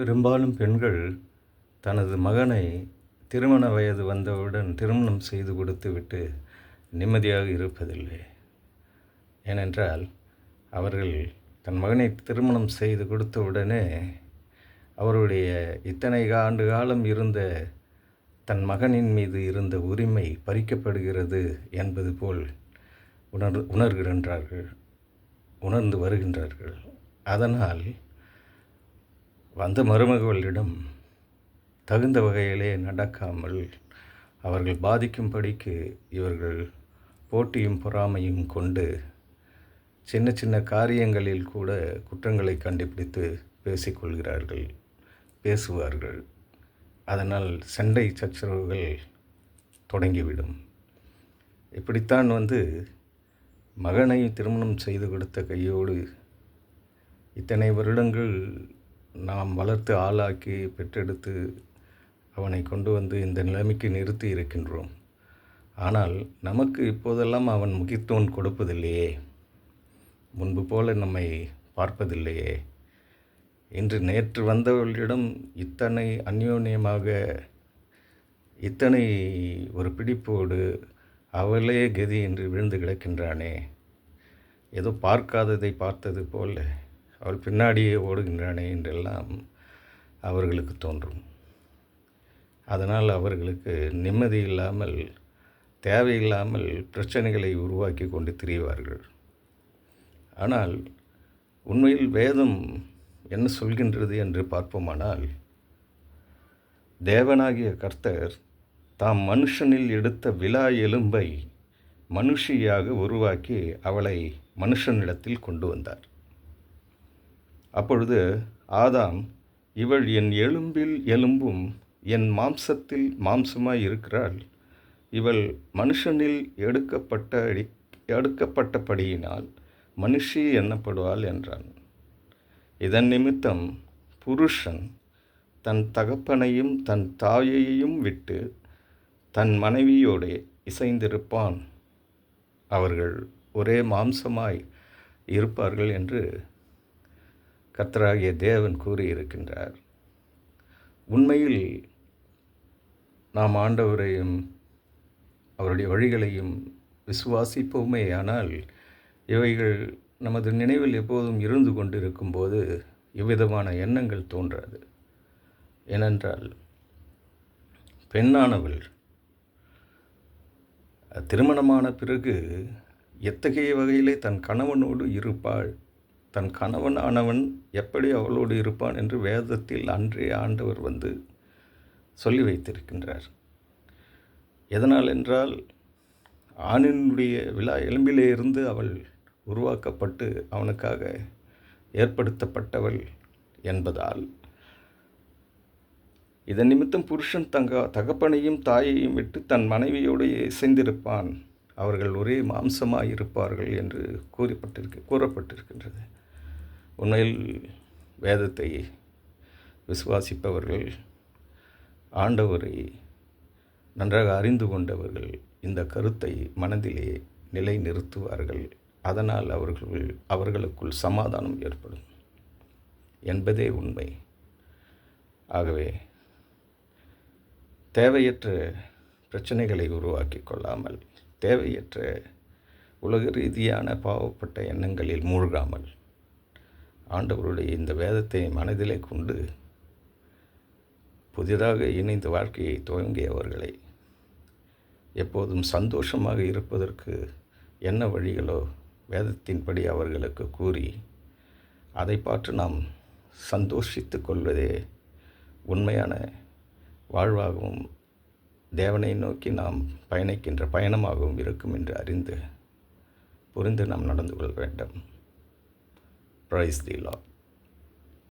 பெரும்பாலும் பெண்கள் தனது மகனை திருமண வயது வந்தவுடன் திருமணம் செய்து கொடுத்துவிட்டு நிம்மதியாக இருப்பதில்லை. ஏனென்றால் அவர்கள் தன் மகனை திருமணம் செய்து கொடுத்தவுடனே அவருடைய இத்தனை ஆண்டு காலம் இருந்த தன் மகனின் மீது இருந்த உரிமை பறிக்கப்படுகிறது என்பது போல் உணர் உணர்கின்றார்கள் உணர்ந்து வருகின்றார்கள். அதனால் வந்த மருமகளிடம் தகுந்த வகையிலே நடக்காமல் அவர்கள் பாதிக்கும்படிக்கு இவர்கள் போட்டியும் பொறாமையும் கொண்டு சின்ன சின்ன காரியங்களில் கூட குற்றங்களை கண்டுபிடித்து பேசிக்கொள்கிறார்கள் பேசுவார்கள். அதனால் சண்டை சச்சரவுகள் தொடங்கிவிடும். இப்படித்தான் வந்து மகனை திருமணம் செய்து கொடுத்த கையோடு இத்தனை வருடங்கள் நாம் வளர்த்து ஆளாக்கி பெற்றெடுத்து அவனை கொண்டு வந்து இந்த நிலைமைக்கு நிறுத்தி இருக்கின்றோம். ஆனால் நமக்கு இப்போதெல்லாம் அவன் முக்கியத்துவம் கொடுப்பதில்லையே. முன்பு போல நம்மை பார்ப்பதில்லையே. இன்று நேற்று வந்தவர்களிடம் இத்தனை அந்யோன்யமாக இத்தனை ஒரு பிடிப்போடு அவளே கதி என்று விழுந்து கிடக்கின்றானே. ஏதோ பார்க்காததை பார்த்தது போல் அவள் பின்னாடியே ஓடுகின்றானே என்றெல்லாம் அவர்களுக்கு தோன்றும். அதனால் அவர்களுக்கு நிம்மதி இல்லாமல் தேவையில்லாமல் பிரச்சனைகளை உருவாக்கி கொண்டு திரிவார்கள். ஆனால் உண்மையில் வேதம் என்ன சொல்கின்றது என்று பார்ப்போமானால் தேவனாகிய கர்த்தர் தாம் மனுஷனில் எடுத்த விழா எலும்பை மனுஷியாக உருவாக்கி அவளை மனுஷனிடத்தில் கொண்டு வந்தார். அப்பொழுது ஆதாம் இவள் என் எலும்பில் எலும்பும் என் மாம்சத்தில் மாம்சமாய் இருக்கிறாள். இவள் மனுஷனில் எடுக்கப்பட்ட எடுக்கப்பட்டபடியினால் மனுஷி எண்ணப்படுவாள் என்றான். இதன் நிமித்தம் புருஷன் தன் தகப்பனையும் தன் தாயையும் விட்டு தன் மனைவியோடு இசைந்திருப்பான். அவர்கள் ஒரே மாம்சமாய் இருப்பார்கள் என்று கர்த்தராகிய தேவன் கூறியிருக்கின்றார். உண்மையில் நாம் ஆண்டவரையும் அவருடைய வழிகளையும் விசுவாசிப்போமே ஆனால் இவைகள் நமது நினைவில் எப்போதும் இருந்து கொண்டிருக்கும் போது இவ்விதமான எண்ணங்கள் தோன்றாது. ஏனென்றால் பெண்ணானவள் திருமணமான பிறகு எத்தகைய வகையிலே தன் கணவனோடு இருப்பாள் தன் கணவன் ஆனவன் எப்படி அவளோடு இருப்பான் என்று வேதத்தில் அன்றே ஆண்டவர் வந்து சொல்லி வைத்திருக்கின்றார். எதனால் என்றால் ஆணினுடைய விழா எலும்பிலே இருந்து அவள் உருவாக்கப்பட்டு அவனுக்காக ஏற்படுத்தப்பட்டவள் என்பதால் இதன் நிமித்தம் புருஷன் தங்க தகப்பனையும் தாயையும் விட்டு தன் மனைவியோடு இசைந்திருப்பான் அவர்கள் ஒரே மாம்சமாக இருப்பார்கள் என்று கூறப்பட்டிருக்கு கூறப்பட்டிருக்கின்றது. உண்மையில் வேதத்தை விசுவாசிப்பவர்கள் ஆண்டவரை நன்றாக அறிந்து கொண்டவர்கள் இந்த கருத்தை மனதிலே நிலை நிறுத்துவார்கள் அதனால் அவர்கள் அவர்களுக்குள் சமாதானம் ஏற்படும் என்பதே உண்மை. ஆகவே தேவையற்ற பிரச்சனைகளை உருவாக்கி கொள்ளாமல் தேவையற்ற உலக ரீதியான பாவப்பட்ட எண்ணங்களில் மூழ்காமல் ஆண்டவருடைய இந்த வேதத்தை மனதிலே கொண்டு புதிதாக இணைந்த வாழ்க்கையை துவங்கியவர்களை எப்போதும் சந்தோஷமாக இருப்பதற்கு என்ன வழிகளோ வேதத்தின்படி அவர்களுக்கு கூறி அதை பார்த்து நாம் சந்தோஷித்து கொள்வதே உண்மையான வாழ்வாகவும் தேவனை நோக்கி நாம் பயணிக்கின்ற பயணமாகவும் இருக்கும் என்று அறிந்து புரிந்து நாம் நடந்து கொள்ள வேண்டும். Praise the Lord.